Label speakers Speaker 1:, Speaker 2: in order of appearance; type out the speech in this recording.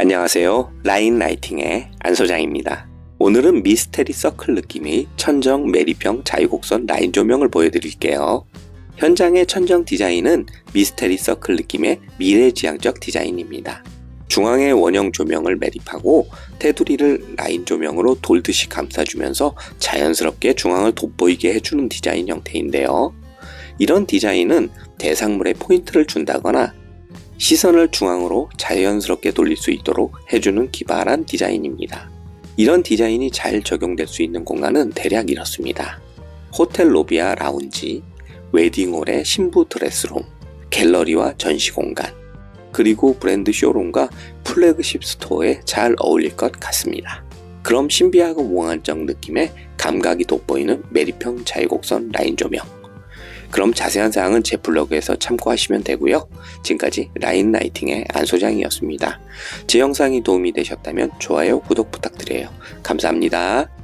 Speaker 1: 안녕하세요. 라인 라이팅의 안 소장입니다. 오늘은 미스테리 서클 느낌의 천정 메리평 자유곡선 라인 조명을 보여드릴게요. 현장의 천정 디자인은 미스테리 서클 느낌의 미래지향적 디자인입니다. 중앙에 원형 조명을 매립하고 테두리를 라인 조명으로 돌듯이 감싸주면서 자연스럽게 중앙을 돋보이게 해주는 디자인 형태인데요. 이런 디자인은 대상물에 포인트를 준다거나 시선을 중앙으로 자연스럽게 돌릴 수 있도록 해주는 기발한 디자인입니다. 이런 디자인이 잘 적용될 수 있는 공간은 대략 이렇습니다. 호텔 로비와 라운지, 웨딩홀의 신부 드레스룸, 갤러리와 전시 공간, 그리고 브랜드 쇼룸과 플래그십 스토어에 잘 어울릴 것 같습니다. 그럼 신비하고 몽환적 느낌의 감각이 돋보이는 메리평 자유곡선 라인 조명. 그럼 자세한 사항은 제 블로그에서 참고하시면 되고요. 지금까지 라인 라이팅의 안 소장이었습니다. 제 영상이 도움이 되셨다면 좋아요, 구독 부탁드려요. 감사합니다.